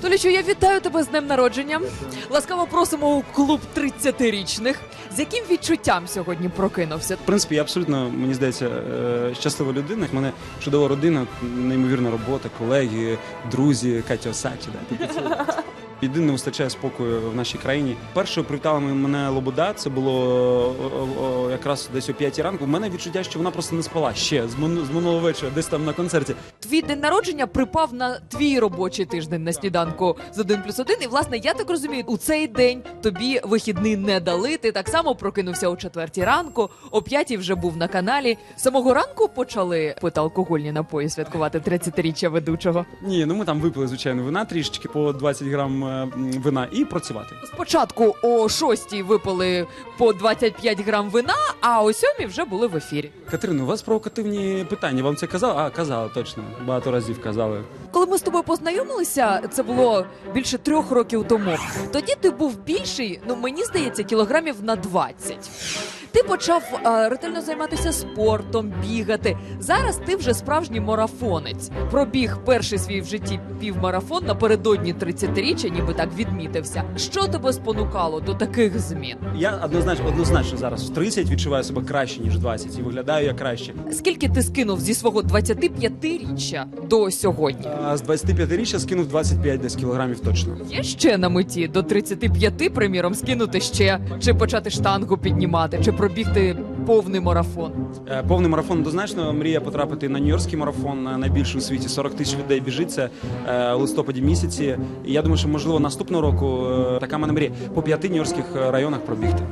Толічу, я вітаю тебе з днем народження. Ласкаво просимо у клуб 30-річних. З яким відчуттям сьогодні прокинувся? В принципі, я абсолютно мені здається е, щаслива людина. У мене чудова родина, неймовірна робота, колеги, друзі, Катя Осачі. Да. Єдине не вистачає спокою в нашій країні. Першою привітала мене Лобода. Це було о, о, о, якраз десь о 5 ранку. У мене відчуття, що вона просто не спала ще з, мину- минулого вечора, десь там на концерті. Твій день народження припав на твій робочий тиждень на сніданку з 1 плюс 1. І власне, я так розумію, у цей день тобі вихідний не дали. Ти так само прокинувся о четвертій ранку, о п'ятій вже був на каналі. Самого ранку почали алкогольні напої святкувати 30-річчя ведучого. Ні, ну ми там випили звичайно вина трішечки по 20 грам е, вина і працювати. Спочатку о шостій випили по 25 грам вина, а о сьомій вже були в ефірі. Катерина, у вас провокативні питання. Вам це казали? А, казали, точно. Багато разів казали. Коли ми з тобою познайомилися, це було більше трьох років тому. Тоді ти був більший, ну мені здається, кілограмів на 20. Ти почав е, ретельно займатися спортом, бігати. Зараз ти вже справжній марафонець. Пробіг перший свій в житті півмарафон напередодні 30-річчя, ніби так відмітився. Що тебе спонукало до таких змін? Я однозначно однозначно зараз в 30 відчуваю себе краще ніж в 20 і виглядаю я краще. Скільки ти скинув зі свого 25-річчя до сьогодні? А з 25-річчя скинув 25 десь кілограмів точно. Є ще на меті до 35, приміром, скинути ще, чи почати штангу піднімати, чи пробігти повний марафон. Е, Повний марафон однозначно мрія потрапити на нью-йоркський марафон, найбільший у світі. 40 тисяч людей біжиться е, у листопаді місяці. Я думаю, що можливо наступного року е, така мене мрія по п'яти нью-йоркських районах пробігти.